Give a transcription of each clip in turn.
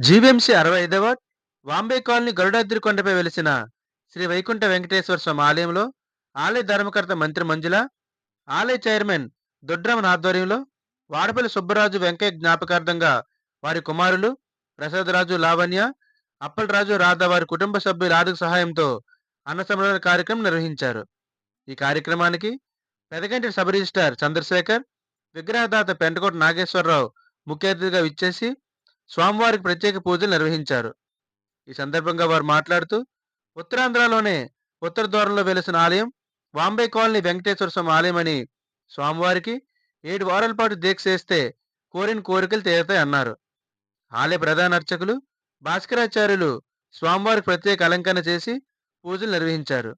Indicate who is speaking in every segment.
Speaker 1: GVMC అరవై ఐదవ Vambay colony Garudadri కొండపై వెలిసిన శ్రీ వైకుంఠ వెంకటేశ్వర స్వామి ఆలయంలో ఆలయ ధర్మకర్త మంత్రి మంజుల ఆలయ చైర్మన్ దొడ్రమన్ ఆధ్వర్యంలో వాడపల్లి సుబ్బరాజు వెంకయ్య జ్ఞాపకార్థంగా వారి కుమారులు ప్రసాదరాజు లావణ్య అప్పలరాజు రాధ వారి కుటుంబ సభ్యుల ఆర్థిక సహాయంతో అన్న సంరక్షణ కార్యక్రమం నిర్వహించారు. ఈ కార్యక్రమానికి పెదగంటి సబ్ రిజిస్టార్ చంద్రశేఖర్ విగ్రహదాత పెంటకోట నాగేశ్వరరావు ముఖ్య అతిథిగా విచ్చేసి స్వామివారికి ప్రత్యేక పూజలు నిర్వహించారు. ఈ సందర్భంగా వారు మాట్లాడుతూ ఉత్తరాంధ్రలోనే ఉత్తర ద్వారంలో వెలిసిన ఆలయం వాంబే కాలనీ వెంకటేశ్వర స్వామి ఆలయం అని స్వామివారికి ఏడు వారాల పాటు దీక్ష చేస్తే కోరిన కోరికలు తీరతాయి అన్నారు. ఆలయ ప్రధాన అర్చకులు భాస్కరాచార్యులు స్వామివారికి ప్రత్యేక అలంకరణ చేసి పూజలు నిర్వహించారు.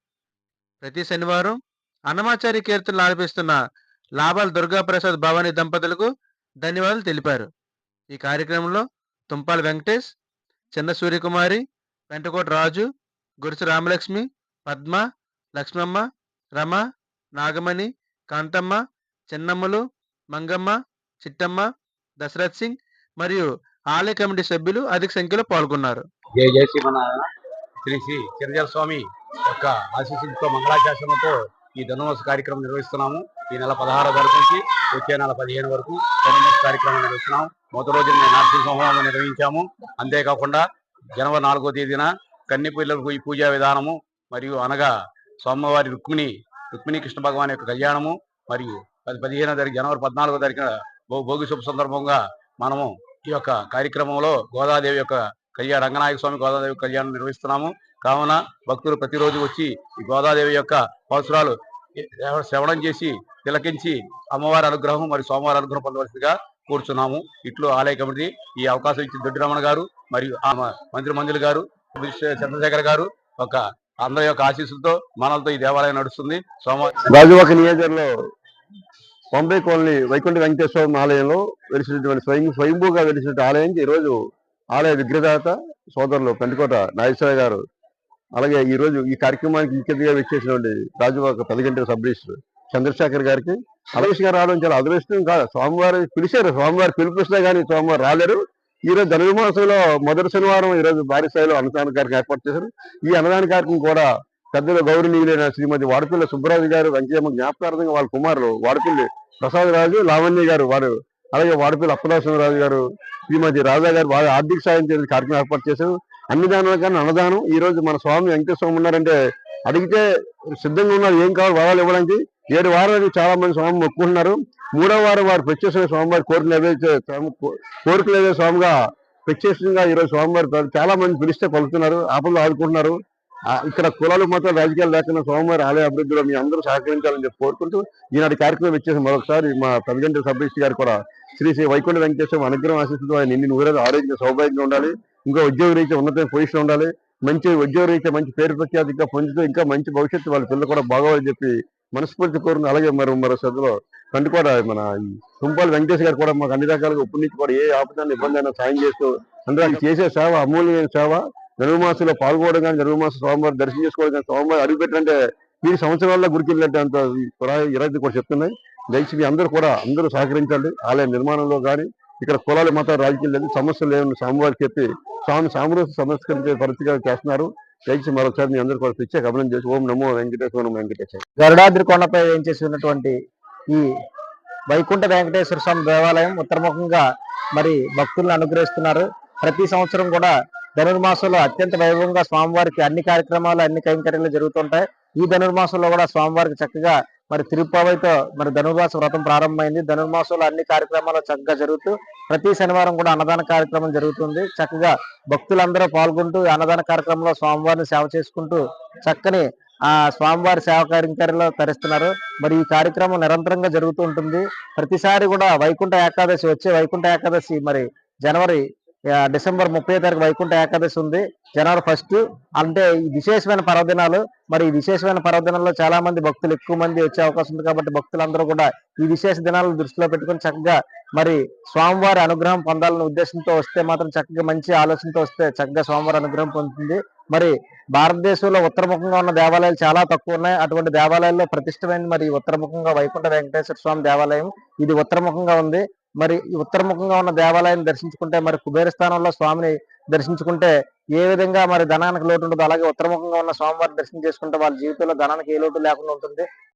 Speaker 1: ప్రతి శనివారం అన్నమాచారి కీర్తనలు ఆలపిస్తున్న లాభాల దుర్గాప్రసాద్ భవానీ దంపతులకు ధన్యవాదాలు తెలిపారు. ఈ కార్యక్రమంలో తుంపాల వెంకటేష్ చిన్న సూర్యకుమారి వెంటకోట రాజు గురుసు రామలక్ష్మి పద్మ లక్ష్మమ్మ రమ నాగమణి కాంతమ్మ చిన్నమ్మలు మంగమ్మ చిట్టమ్మ దశరథ్ సింగ్ మరియు ఆలయ కమిటీ సభ్యులు అధిక సంఖ్యలో పాల్గొన్నారు.
Speaker 2: జయ జయ శ్రీ శ్రీ చిరంజీవ స్వామి యొక్క ఆశీస్సులతో మంగళాశాసనంతో ఈ ధనుర్మాస కార్యక్రమం నిర్వహిస్తున్నాము. ఈ నెల పదహారు తారీఖు నుంచి వచ్చే నెల పదిహేను వరకు ధనుర్మాస కార్యక్రమం నిర్వహిస్తున్నాము. మొదటి రోజు మేము హోమం నిర్వహించాము. అంతేకాకుండా జనవరి నాలుగో తేదీన కన్ని పిల్లలకు ఈ పూజా విధానము మరియు అనగా స్వామివారి రుక్మిణి రుక్మిణి కృష్ణ భగవాన్ యొక్క కళ్యాణము మరియు పది పదిహేనో తారీఖు జనవరి పద్నాలుగో తారీఖున భోగి శుభ సందర్భంగా మనము ఈ యొక్క కార్యక్రమంలో గోదాదేవి యొక్క కళ్యాణ రంగనాయక స్వామి గోదాదేవి కళ్యాణం నిర్వహిస్తున్నాము. కావున భక్తులు ప్రతిరోజు వచ్చి ఈ గోదాదేవి యొక్క పాసురాలు శ్రవణం చేసి తిలకించి అమ్మవారి అనుగ్రహం మరియు సోమవారి అనుగ్రహం పొందవలసిందిగా కూర్చున్నాము. ఇట్లు ఆలయ కమిటీ ఈ అవకాశం ఇచ్చిన దొడ్డి రమణ గారు మరియు ఆమె మంత్రి మంజులు గారు చంద్రశేఖర్ గారు ఒక అందరి యొక్క ఆశీస్సులతో మనలతో ఈ దేవాలయం నడుస్తుంది. సోమవారం
Speaker 3: గాజువాక నియోజకవర్గంలో బొంబై కాలనీ వైకుంఠ వెంకటేశ్వర ఆలయంలో వెలిసినటువంటి స్వయం స్వయంభూగా వెలిసినటువంటి ఆలయానికి ఈరోజు ఆలయ విగ్రహదాత సోదరులు పెంటకోట నాగేశ్వర గారు అలాగే ఈ రోజు ఈ కార్యక్రమానికి ముఖ్యంగా వచ్చేసినటువంటి రాజువాక పదిగంటల సబ్ రిజిస్టర్ చంద్రశేఖర్ గారికి అలవేష్ గారు రావడం చాలా అదృష్టం కాదు. స్వామివారు పిలిచారు స్వామివారు పిలిపిస్తున్నా కానీ స్వామివారు రాలేరు. ఈ రోజు ధనుర్మాసంలో మొదటి శనివారం ఈ రోజు భారీ స్థాయిలో అన్నదాన కార్యక్రమం ఏర్పాటు చేశారు. ఈ అన్నదాన కార్యక్రమం కూడా పెద్దలు గౌరవనీయులైన శ్రీమతి వాడపల్లి సుబ్బరాజు గారు వెంకయ్యమ్మ జ్ఞాపకార్థంగా వాళ్ళ కుమారులు వాడపల్లి ప్రసాద్ రాజు లావణ్య గారు వారు అలాగే వాడపల్లి అప్పదాసరాజు గారు శ్రీమతి రాజా గారు బాగా ఆర్థిక సాయం చేసే కార్యక్రమం ఏర్పాటు చేశారు. అన్ని దానాల కన్నా అన్నదానం. ఈ రోజు మన స్వామి వెంకటేశ్వర ఉన్నారంటే అడిగితే సిద్ధంగా ఉన్నారు ఏం కావాలి వరాలు ఇవ్వడానికి? ఏడు వారాలు చాలా మంది స్వామి మొక్కుకుంటున్నారు. మూడో వారం వారు ప్రత్యేక స్వామివారి కోరికలు ఏవైతే కోరికలు ఏవైతే స్వామిగా ప్రత్యేకంగా ఈ రోజు స్వామివారి చాలా మంది పిలిస్తే పలుకుతున్నారు ఆపదలు ఆదుకుంటున్నారు. ఇక్కడ కులాలు మాత్రం రాజకీయాలు లేకుండా స్వామివారి ఆలయ అభివృద్ధిలో మీ అందరూ సహకరించాలని చెప్పి కోరుకుంటూ ఈనాటి కార్యక్రమం ఇచ్చేసి మరొకసారి మా పెద్దగంటి సబ్ గారు కూడా శ్రీ శ్రీ వైకుంఠ వెంకటేశ్వర అనుగ్రహం ఆశిస్తూ ఆయన నిన్ను నూరేళ్ళు ఆరోగ్య సౌభాగ్యంగా ఉండాలి. ఇంకా ఉద్యోగ రీత్యా ఉన్నతమైన పొజిషన్ ఉండాలి. మంచి ఉద్యోగ రీత్యా మంచి పేరు ప్రఖ్యాతి ఇంకా పొందుతూ ఇంకా మంచి భవిష్యత్తు వాళ్ళ పిల్లలు కూడా బాగోవాలని చెప్పి మనస్ఫూర్తి కోరుకుని అలాగే మరి మరో సభలో కూడా మన ఈ తుంపాల వెంకటేష్ గారు కూడా మాకు అన్ని రకాలుగా ఇప్పటి నుంచి కూడా ఏ ఆపదాన్ని ఇబ్బంది అయినా సాయం చేస్తూ అందరూ ఆయన చేసే సేవ అమూల్యమైన సేవ ధనుర్మాసంలో పాల్గొనడం కానీ జన్మమాస స్వామివారి దర్శనం చేసుకోవడం కానీ స్వామివారి అడుగుపెట్టాలంటే మీరు సంవత్సరాల్లో గుడికి అంత ఇరవై కూడా చెప్తున్నాయి. దయచేసి అందరూ కూడా అందరూ సహకరించండి. ఆలయ నిర్మాణంలో కానీ ఇక్కడ కులాలు మాత్రం రాజకీయాలు లేదు సమస్యలు లేవని స్వామివారికి చెప్పి స్వామి సామరస్య సంస్కరించే పరిస్థితిగా చేస్తున్నారు. దయచేసి మరొకసారి మీ అందరూ కూడా పిచ్చే గమనం చేసి ఓం నమో వెంకటేశ్వర వెంకటేశ్వర
Speaker 4: గరుడాద్రి కొండపై వేయించేసి ఉన్నటువంటి ఈ వైకుంఠ వెంకటేశ్వర స్వామి దేవాలయం ఉత్తరముఖంగా మరి భక్తులను అనుగ్రహిస్తున్నారు. ప్రతి సంవత్సరం కూడా ధనుర్మాసంలో అత్యంత వైభవంగా స్వామివారికి అన్ని కార్యక్రమాలు అన్ని కైంకర్యాలు జరుగుతుంటాయి. ఈ ధనుర్మాసంలో కూడా స్వామివారికి చక్కగా మరి తిరుపతితో మరి ధనుర్మాస వ్రతం ప్రారంభమైంది. ధనుర్మాసంలో అన్ని కార్యక్రమాలు చక్కగా జరుగుతూ ప్రతి శనివారం కూడా అన్నదాన కార్యక్రమం జరుగుతుంది. చక్కగా భక్తులందరూ పాల్గొంటూ అన్నదాన కార్యక్రమంలో స్వామివారిని సేవ చేసుకుంటూ చక్కని ఆ స్వామివారి సేవ కార్యక్రమంలో తరిస్తున్నారు. మరి ఈ కార్యక్రమం నిరంతరంగా జరుగుతూ ఉంటుంది. ప్రతిసారి కూడా వైకుంఠ ఏకాదశి వచ్చే వైకుంఠ ఏకాదశి మరి జనవరి డిసెంబర్ ముప్పై తారీఖు వైకుంఠ ఏకాదశి ఉంది. జనవరి ఫస్ట్ అంటే ఈ విశేషమైన పర్వదినాలు మరి ఈ విశేషమైన పర్వదినాల్లో చాలా మంది భక్తులు ఎక్కువ మంది వచ్చే అవకాశం ఉంది కాబట్టి భక్తులందరూ కూడా ఈ విశేష దినాలను దృష్టిలో పెట్టుకుని చక్కగా మరి స్వామివారి అనుగ్రహం పొందాలనే ఉద్దేశంతో వస్తే మాత్రం చక్కగా మంచి ఆలోచనతో వస్తే చక్కగా స్వామివారి అనుగ్రహం పొందుతుంది. మరి భారతదేశంలో ఉత్తరముఖంగా ఉన్న దేవాలయాలు చాలా తక్కువ ఉన్నాయి. అటువంటి దేవాలయాల్లో ప్రతిష్టమైన మరి ఉత్తరముఖంగా వైకుంఠ వెంకటేశ్వర స్వామి దేవాలయం. ఇది ఉత్తరముఖంగా ఉంది. మరి ఈ ఉత్తరముఖంగా ఉన్న దేవాలయాన్ని దర్శించుకుంటే మరి కుబేర స్థానంలో స్వామిని దర్శించుకుంటే ఏ విధంగా మరి ధనానికి లోటు ఉండదు. అలాగే ఉత్తరముఖంగా ఉన్న స్వామివారిని దర్శనం చేసుకుంటే వాళ్ళ జీవితంలో ధనానికి ఏ లోటు లేకుండా ఉంటుంది.